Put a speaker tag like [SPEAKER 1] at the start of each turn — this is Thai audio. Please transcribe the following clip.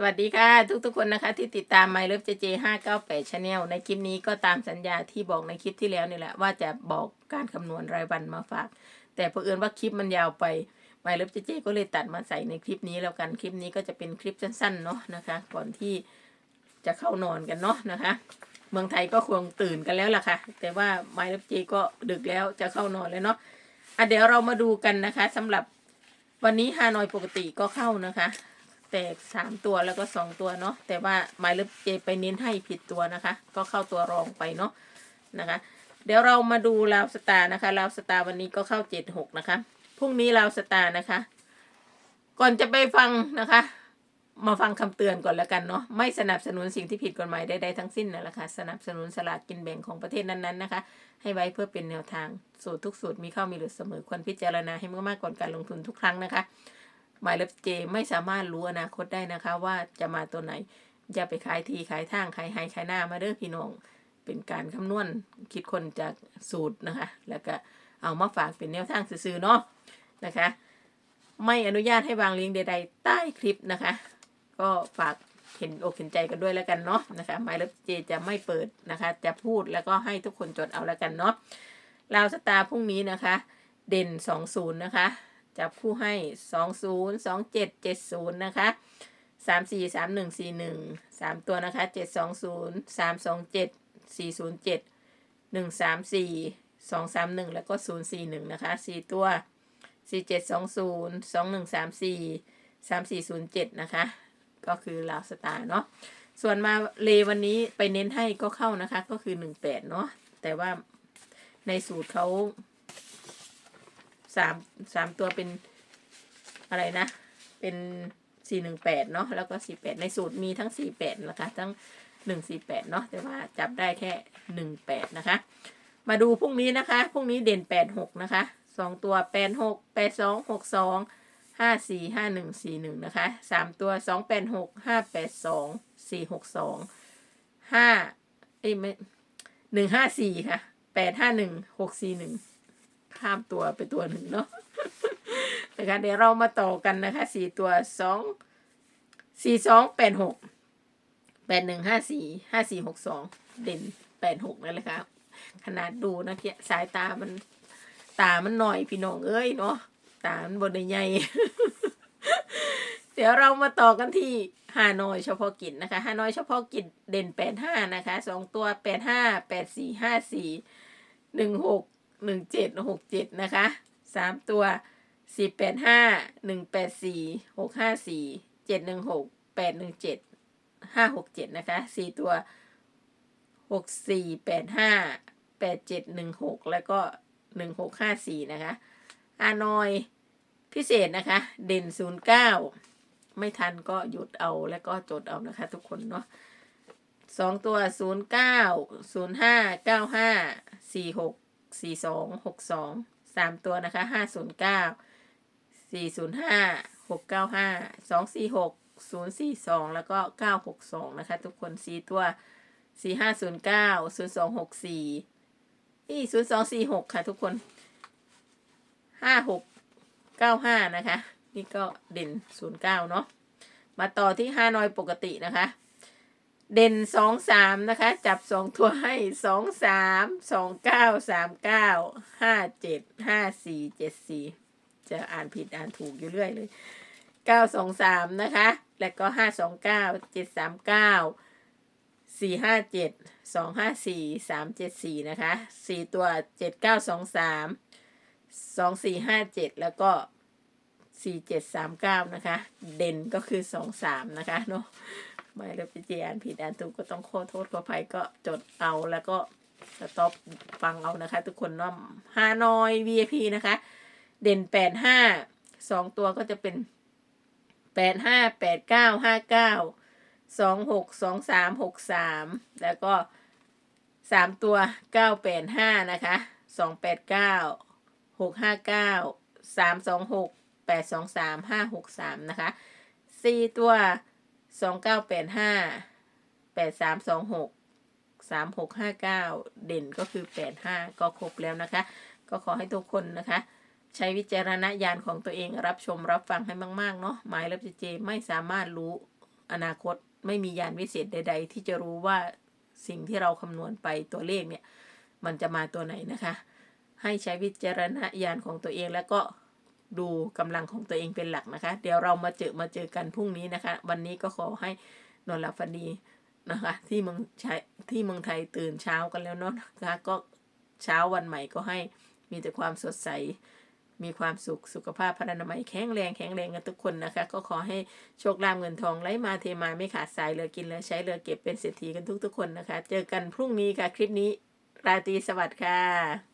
[SPEAKER 1] สวัสดีค่ะทุกๆคนนะคะ ที่ติดตาม My Love JJ 598 Channel ในคลิปนี้ก็ตามสัญญาที่บอกในคลิปที่แล้วนี่แหละ ว่าจะบอกการคำนวณรายวันมาฝาก แต่เผอิญว่าคลิปมันยาวไป My Love JJ ก็เลยตัดมาใส่ในคลิปนี้แล้วกันคลิปนี้ก็จะเป็นคลิปสั้นๆเนาะนะคะ ก่อนที่จะเข้านอนกันเนาะนะคะ เมืองไทยก็คงตื่นกันแล้วล่ะค่ะ แต่ว่า My Love JJ ก็ดึกแล้วจะเข้านอนเลยเนาะอะเดี๋ยวเรามาดูกันนะคะสำหรับวันนี้ฮานอยปกติก็เข้านะคะ แตกสามตัวแล้วก็สองตัวเนาะแต่ว่าหมายเลขเจไปเน้นให้ผิดตัวนะคะ ก็เข้าตัวรองไปเนาะนะคะ เดี๋ยวเรามาดูลาวสตาร์นะคะลาวสตาร์วันนี้ก็เข้าเจ็ดหกนะคะพรุ่งนี้ลาวสตาร์นะคะ ก่อนจะไปฟังนะคะ มาฟังคำเตือนก่อนแล้วกันเนาะไม่สนับสนุนสิ่งที่ผิดกฎหมายใดๆทั้งสิ้นนั่นแหละค่ะสนับสนุนสลากกินแบ่งของประเทศนั้นๆนะคะ ให้ไว้เพื่อเป็นแนวทางสูตรทุกสูตรมีเข้ามีหลุดเสมอควรพิจารณาให้มากๆก่อนการลงทุนทุกครั้งนะคะ หมายเลขเจไม่สามารถรู้อนาคตได้นะคะว่าจะมาตัวไหน อย่าไปขายทีขายทางขายไฮขายหน้ามาเด้อพี่น้อง เป็นการคำนวณคิดคนจากสูตรนะคะ แล้วก็เอามาฝากเป็นแนวทางซื่อๆเนาะนะคะ ไม่อนุญาตให้วางลิงก์ใดๆ ใต้คลิปนะคะ ก็ฝากเห็นอกเห็นใจกันด้วยแล้วกันเนาะนะคะหมายเลขเจจะไม่เปิดนะคะ จะพูดแล้วก็ให้ทุกคนจดเอาแล้วกันเนาะลาวสตาร์พรุ่งนี้นะคะ เด่นสองศูนย์นะคะ จับคู่ให้สองศูนย์สองเจ็ดเจ็ดศูนย์นะคะสามสี่สามหนึ่งสี่หนึ่งสามตัวนะคะเจ็ดสองศูนย์สามสองเจ็ดสี่ศูนย์เจ็ดหนึ่งสามสี่สองสามหนึ่งแล้วก็ศูนย์สี่หนึ่งนะคะสี่ตัวสี่เจ็ดสองศูนย์สองหนึ่งสามสี่สามสี่ศูนย์เจ็ดนะคะ ก็คือลาวสตาร์เนาะส่วนมาเลวันนี้ไปเน้นให้ก็เข้านะคะ ก็คือหนึ่งแปดเนาะแต่ว่าในสูตรเขา สามสามตัวเป็นอะไรนะ เป็นสี่หนึ่งแปดเนาะแล้วก็สี่แปดในสูตรมีทั้งสี่แปดนะคะทั้งหนึ่งสี่แปดเนาะแต่ว่าจับได้แค่หนึ่งแปดนะคะ มาดูพรุ่งนี้นะคะพรุ่งนี้เด่นแปดหกนะคะสองตัวแปดหกแปดสองหกสองห้าสี่ห้าหนึ่งสี่หนึ่งนะคะสามตัวสองแปดหกห้าแปดสองสี่หกสองห้าเอ้ยไม่หนึ่งห้าสี่ค่ะแปดห้าหนึ่งหกสี่หนึ่ง ข้ามตัวไปตัวหนึ่งเนาะนะคะเดี๋ยวเรามาต่อกันนะคะสี่ตัวสองสี่สองแปดหกแปดหนึ่งห้าสี่ห้าสี่หกสองเด่นแปดหกนั่นแหละค่ะขนาดดูนะเพียสายตามันตามันหน่อยพี่น้องเอ้ยเนาะตามันบนใหญ่เดี๋ยวเรามาต่อกันที่ฮานอยเฉพาะกิจนะคะฮานอยเฉพาะกิจเด่นแปดห้านะคะสองตัวแปดห้าแปดสี่ห้าสี่หนึ่งหก หนึ่งเจ็ดหกเจ็ดนะคะสามตัวสี่แปดห้าหนึ่งแปดสี่หกห้าสี่เจ็ดหนึ่งหกแปดหนึ่งเจ็ดห้าหกเจ็ดนะคะสี่ตัวหกสี่แปดห้าแปดเจ็ดหนึ่งหกแล้วก็หนึ่งหกห้าสี่นะคะอานอยพิเศษนะคะ เด่นศูนย์เก้าไม่ทันก็หยุดเอาแล้วก็จดเอานะคะ ทุกคนเนาะสองตัวศูนย์เก้าศูนย์ห้าเก้าห้าสี่หก สี่สองหกสองสามตัวนะคะห้าศูนย์เก้าสี่ศูนย์ห้าหกเก้าห้าสองสี่หกศูนย์สี่สองแล้วก็เก้าหกสองนะคะ ทุกคนสี่ตัวสี่ห้าศูนย์เก้าศูนย์สองหกสี่นี่ศูนย์สองสี่หกค่ะ ทุกคนห้าหกเก้าห้านะคะ นี่ก็เด่นศูนย์เก้าเนาะมาต่อที่ห้านอยปกตินะคะ เด่นสองสามนะคะ จับสองตัวให้สองสามสองเก้าสามเก้าห้าเจ็ดห้าสี่เจ็ดสี่จะอ่านผิดอ่านถูกอยู่เรื่อยเลยเก้าสองสามนะคะ แล้วก็ห้าสองเก้าเจ็ดสามเก้าสี่ห้าเจ็ดสองห้าสี่สามเจ็ดสี่นะคะสี่ตัวเจ็ดเก้าสองสามสองสี่ห้าเจ็ดแล้วก็ สี่เจ็ดสามเก้านะคะ เด่นก็คือสองสามนะคะเนาะไม่ได้ไปเจอ่านผิดอ่านถูกก็ต้องขอโทษขออภัยก็จดเอาแล้วก็สต็อปฟังเอานะคะ ทุกคนเนาะฮานอย VIP นะคะ เด่นแปดห้าสองตัวก็จะเป็นแปดห้าแปดเก้าห้าเก้าสองหกสองสามหกสามแล้วก็สามตัวเก้าแปดห้านะคะสองแปดเก้าหกห้าเก้าสามสองหก แปดสองสามห้าหกสามนะคะสี่ตัวสองเก้าแปดห้าแปดสามสองหกสามหกห้าเก้าเด่นก็คือแปดห้าก็ครบแล้วนะคะ ก็ขอให้ทุกคนนะคะ ใช้วิจารณญาณของตัวเองรับชมรับฟังให้มาก ๆ เนาะหมายเลขเจไม่สามารถรู้อนาคตไม่มียานวิเศษใด ๆ ที่จะรู้ว่าสิ่งที่เราคำนวณไปตัวเลขเนี่ย มันจะมาตัวไหนนะคะ ให้ใช้วิจารณญาณของตัวเองแล้วก็ ดูกำลังของตัวเองเป็นหลักนะคะ เดี๋ยวเรามาเจอมาเจอกันพรุ่งนี้นะคะ วันนี้ก็ขอให้นอนหลับฝันดีนะคะ ที่เมืองใช้ที่เมืองไทยตื่นเช้ากันแล้วเนาะนะคะก็เช้าวันใหม่ก็ให้มีแต่ความสดใส มีความสุข สุขภาพพรรณนามัยแข็งแรงแข็งแรงกันทุกคนนะคะ ก็ขอให้โชคลาภเงินทองไหลมาเทมาไม่ขาดสายเหลือกินเหลือใช้เหลือเก็บเป็นเศรษฐีกันทุกๆคนนะคะ เจอกันพรุ่งนี้ค่ะคลิปนี้ราตรีสวัสดิ์ค่ะ